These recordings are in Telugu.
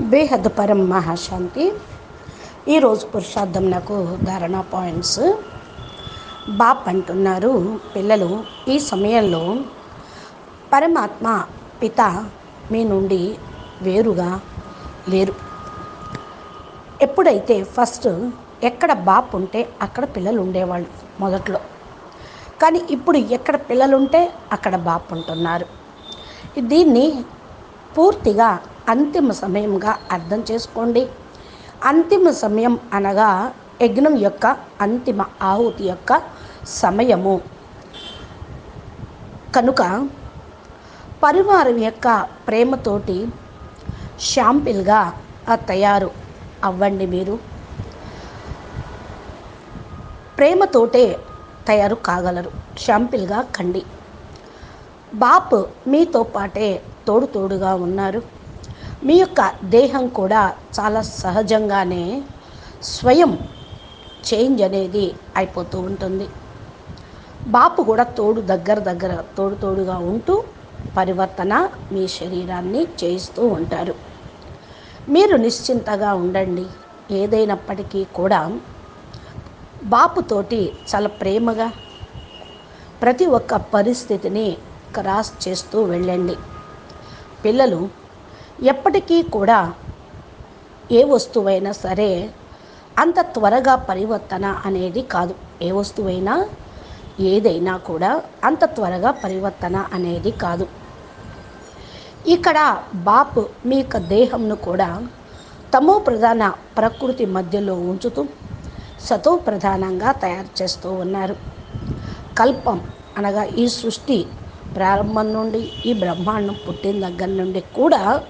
బేహద్ పరం మహాశాంతి. ఈరోజు పురుషార్థం నాకు ధారణ పాయింట్స్. బాప్ అంటున్నారు పిల్లలు ఈ సమయంలో పరమాత్మ పిత మీ నుండి వేరుగా లేరు. ఎప్పుడైతే ఫస్ట్ ఎక్కడ బాప్ ఉంటే అక్కడ పిల్లలు ఉండేవాళ్ళు మొదట్లో. కానీ ఇప్పుడు ఎక్కడ పిల్లలుంటే అక్కడ బాప్ ఉంటున్నారు. దీన్ని పూర్తిగా అంతిమ సమయంగా అర్థం చేసుకోండి. అంతిమ సమయం అనగా యజ్ఞం యొక్క అంతిమ ఆహుతి యొక్క సమయము. కనుక పరివారం యొక్క ప్రేమతోటి షాంపిల్గా తయారు అవ్వండి మీరు. ప్రేమతోటే తయారు కాగలరు. షాంపిల్గా కండి. బాప్ మీతో పాటే తోడు తోడుగా ఉన్నారు. మీ యొక్క దేహం కూడా చాలా సహజంగానే స్వయం చేంజ్ అనేది అయిపోతూ ఉంటుంది. బాపు కూడా తోడు దగ్గర దగ్గర తోడు తోడుగా ఉంటూ పరివర్తన మీ శరీరాన్ని చేయిస్తూ ఉంటారు. మీరు నిశ్చింతగా ఉండండి. ఏదైనప్పటికీ కూడా బాపుతోటి చాలా ప్రేమగా ప్రతి ఒక్క పరిస్థితిని క్రాస్ చేస్తూ వెళ్ళండి. పిల్లలు ఎప్పటికీ కూడా ఏ వస్తువైనా సరే అంత త్వరగా పరివర్తన అనేది కాదు. ఏ వస్తువైనా ఏదైనా కూడా అంత త్వరగా పరివర్తన అనేది కాదు. ఇక్కడ బాపు మీ యొక్క దేహంను కూడా తమో ప్రధాన ప్రకృతి మధ్యలో ఉంచుతూ సతో ప్రధానంగా తయారు చేస్తూ ఉన్నారు. కల్పం అనగా ఈ సృష్టి ప్రారంభం నుండి ఈ బ్రహ్మాండం పుట్టిన దగ్గర నుండి కూడా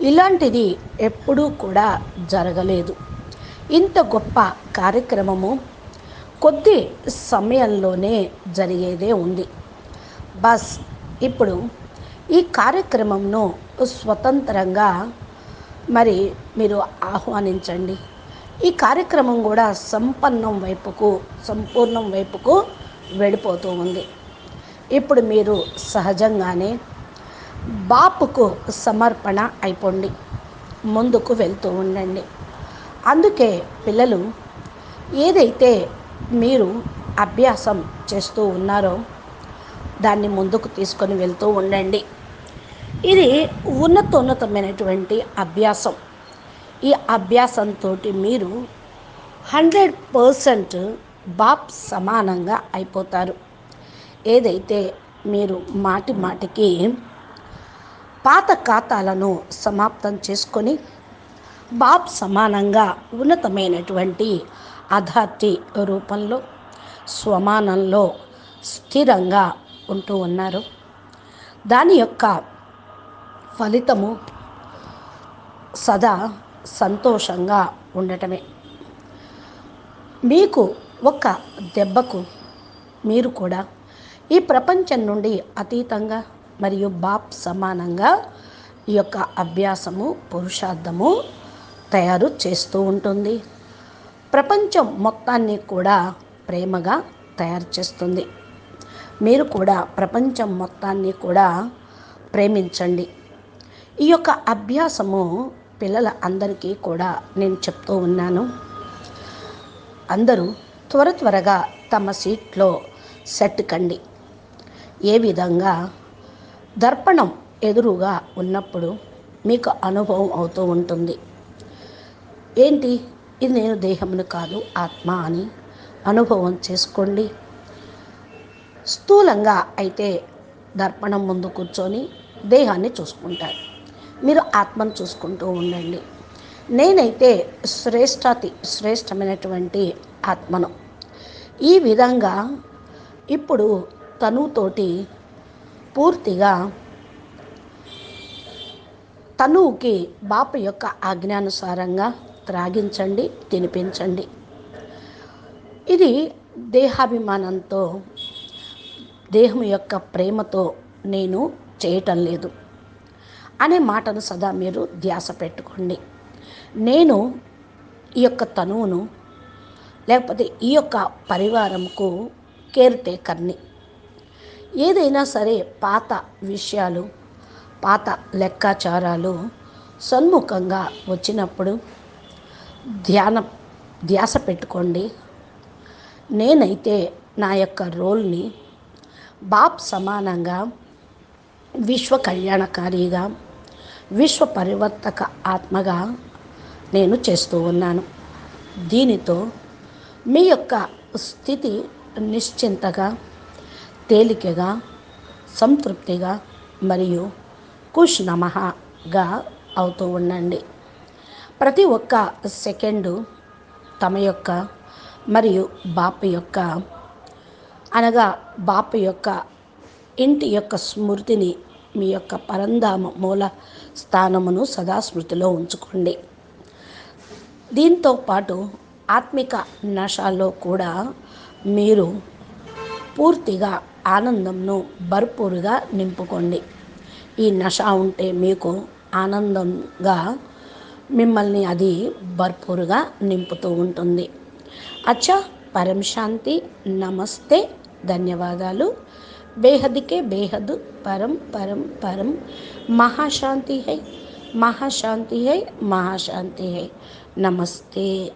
ఇలాంటిది ఎప్పుడూ కూడా జరగలేదు. ఇంత గొప్ప కార్యక్రమము కొద్ది సమయంలోనే జరిగేదే ఉంది. బస్ ఇప్పుడు ఈ కార్యక్రమంను స్వతంత్రంగా మరి మీరు ఆహ్వానించండి. ఈ కార్యక్రమం కూడా సంపన్నం వైపుకు సంపూర్ణం వైపుకు వెళ్ళిపోతూ ఉంది. ఇప్పుడు మీరు సహజంగానే బాపుకు సమర్పణ అయిపోండి. ముందుకు వెళ్తూ ఉండండి. అందుకే పిల్లలు ఏదైతే మీరు అభ్యాసం చేస్తూ ఉన్నారో దాన్ని ముందుకు తీసుకొని వెళ్తూ ఉండండి. ఇది ఉన్నతోన్నతమైనటువంటి అభ్యాసం. ఈ అభ్యాసంతో మీరు హండ్రెడ్ పర్సెంట్ బాప్ సమానంగా అయిపోతారు. ఏదైతే మీరు మాటి మాటికి పాత ఖాతాలను సమాప్తం చేసుకొని బాబ్ సమానంగా ఉన్నతమైనటువంటి అధార్తి రూపంలో స్వమానంలో స్థిరంగా ఉంటూ ఉన్నారు. దాని యొక్క ఫలితము సదా సంతోషంగా ఉండటమే. మీకు ఒక దెబ్బకు మీరు కూడా ఈ ప్రపంచం నుండి అతీతంగా మరియు బాప్ సమానంగా ఈ యొక్క అభ్యాసము పురుషార్థము తయారు చేస్తూ ఉంటుంది. ప్రపంచం మొత్తాన్ని కూడా ప్రేమగా తయారు చేస్తుంది. మీరు కూడా ప్రపంచం మొత్తాన్ని కూడా ప్రేమించండి. ఈ యొక్క అభ్యాసము పిల్లల అందరికీ కూడా నేను చెప్తూ ఉన్నాను. అందరూ త్వర త్వరగా తమ సీట్లో సెట్ కండి. ఏ విధంగా దర్పణం ఎదురుగా ఉన్నప్పుడు మీకు అనుభవం అవుతూ ఉంటుంది. ఏంటి? ఇది నేను దేహమును కాదు ఆత్మ అని అనుభవం చేసుకోండి. స్థూలంగా అయితే దర్పణం ముందు కూర్చొని దేహాన్ని చూసుకుంటారు. మీరు ఆత్మను చూసుకుంటూ ఉండండి. నేనైతే శ్రేష్టాతి శ్రేష్టమైనటువంటి ఆత్మను. ఈ విధంగా ఇప్పుడు తనుతోటి పూర్తిగా తనువుకి బాపు యొక్క ఆజ్ఞానుసారంగా త్రాగించండి తినిపించండి. ఇది దేహాభిమానంతో దేహం యొక్క ప్రేమతో నేను చేయటం లేదు అనే మాటను సదా మీరు ధ్యాస పెట్టుకోండి. నేను ఈ యొక్క తనువును లేకపోతే ఈ యొక్క పరివారంకు కేర్ టేకర్ని ఏదైనా సరే పాత విషయాలు పాత లెక్కాచారాలు సన్ముఖంగా వచ్చినప్పుడు ధ్యాన ధ్యాస పెట్టుకోండి. నేనైతే నా యొక్క రోల్ని బాప్ సమానంగా విశ్వ కళ్యాణకారిగా విశ్వ పరివర్తక ఆత్మగా నేను చేస్తూ ఉన్నాను. దీనితో మీ యొక్క స్థితి నిశ్చింతగా తేలికగా సంతృప్తిగా మరియు కుష్ నమహగా అవుతూ ఉండండి. ప్రతి ఒక్క సెకండు తమ యొక్క మరియు బాపు యొక్క అనగా బాపు యొక్క ఇంటి యొక్క స్మృతిని మీ యొక్క పరంధామ మూల స్థానమును సదా స్మృతిలో ఉంచుకోండి. దీంతో పాటు ఆత్మిక నాశాల్లో కూడా మీరు పూర్తిగా ఆనందంను భర్పూరుగా నింపుకోండి. ఈ నష ఉంటే మీకు ఆనందంగా మిమ్మల్ని అది భర్పూరుగా నింపుతూ ఉంటుంది. అచ్చా పరం శాంతి నమస్తే ధన్యవాదాలు. బేహద్కే బేహద్ పరం పరం పరం. మహాశాంతి హై మహాశాంతి హై మహాశాంతి హై. నమస్తే.